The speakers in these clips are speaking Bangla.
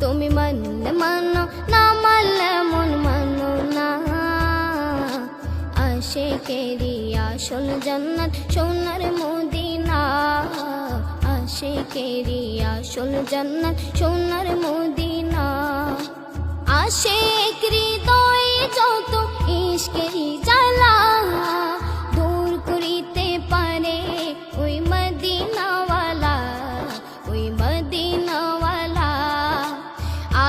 তুমি মানলে মানো, না মানলে মন মানো না। আশেকেরি আসল জান্নাত, সোনার মদিনা। আশেকেরি আসল জান্নাত, সোনার মদিনা।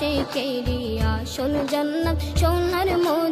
আশেকেরি আসল জান্নাত সোনার মদিনা